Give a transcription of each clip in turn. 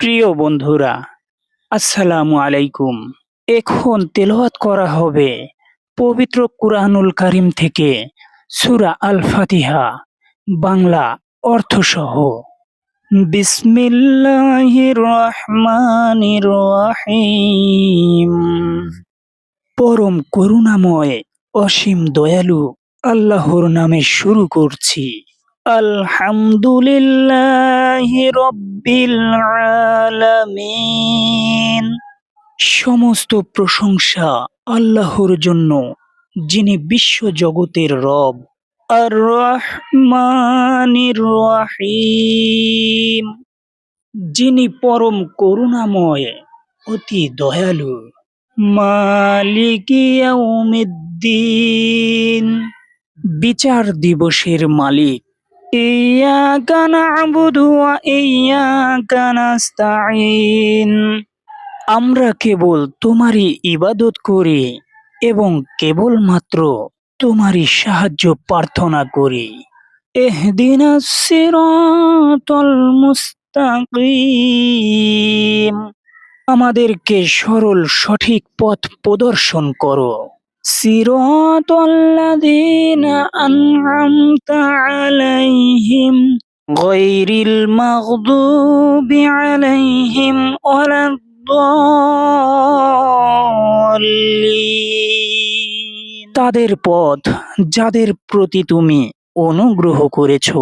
প্রিয় বন্ধুরা, আসসালামু আলাইকুম। এখন তেলাওয়াত করা হবে পবিত্র কুরআনুল কারিম থেকে সূরা আল ফাতিহা বাংলা অর্থসহ। বিসমিল্লাহির রহমানির রহিম। পরম করুণাময় অসীম দয়ালু আল্লাহর নামে শুরু করছি। আলহামদুলিল্লাহি রব্বিল আলামিন। সমস্ত প্রশংসা আল্লাহর জন্য, যিনি বিশ্ব জগতের রব। আর রহমানির রহিম। যিনি পরম করুণাময়, অতি দয়ালু। মালিকি ইয়াউমিদ্দিন। বিচার দিবসের মালিক। না'বুদু ওয়া ইয়াকা নাস্তাঈন আমরা কেবল তোমারই ইবাদত করি এবং কেবলমাত্র তোমারই সাহায্য প্রার্থনা করি। এহদিনাস সিরাতাল মুস্তাকিম। আমাদেরকে সরল সঠিক পথ প্রদর্শন করো। সিরাতাল্লাযীনা আন'আমতা আলাইহিম গায়রিল মাগদুবি আলাইহিম ওয়ালাদ-দাল্লিন। তাদের পথ যাদের প্রতি তুমি অনুগ্রহ করেছ,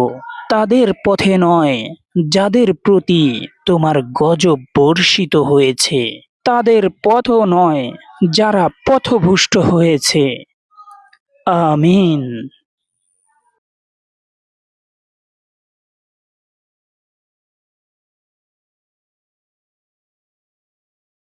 তাদের পথে নয়, যাদের প্রতি তোমার গজব বর্ষিত হয়েছে, তাদের পথও নয়। যারা পথভুষ্ট হয়েছে। আমিন।